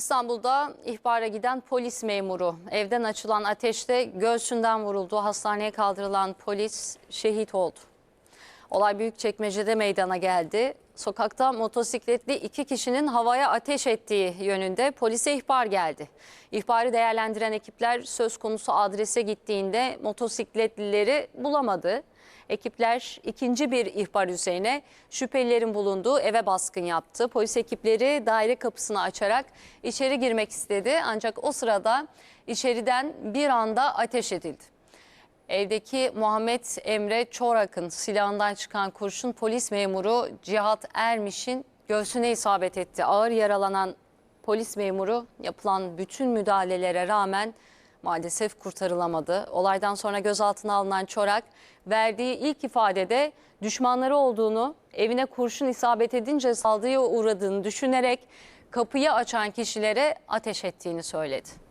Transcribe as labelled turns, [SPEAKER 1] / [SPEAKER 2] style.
[SPEAKER 1] İstanbul'da ihbara giden polis memuru evden açılan ateşte göğsünden vuruldu. Hastaneye kaldırılan polis şehit oldu. Olay Büyükçekmece'de meydana geldi. Sokakta motosikletli iki kişinin havaya ateş ettiği yönünde polise ihbar geldi. İhbarı değerlendiren ekipler söz konusu adrese gittiğinde motosikletlileri bulamadı. Ekipler ikinci bir ihbar üzerine şüphelilerin bulunduğu eve baskın yaptı. Polis ekipleri daire kapısını açarak içeri girmek istedi. Ancak o sırada içeriden bir anda ateş edildi. Evdeki Muhammed Emre Çorak'ın silahından çıkan kurşun polis memuru Cihat Ermiş'in göğsüne isabet etti. Ağır yaralanan polis memuru yapılan bütün müdahalelere rağmen maalesef kurtarılamadı. Olaydan sonra gözaltına alınan Çorak verdiği ilk ifadede düşmanları olduğunu, evine kurşun isabet edince saldırıya uğradığını düşünerek kapıyı açan kişilere ateş ettiğini söyledi.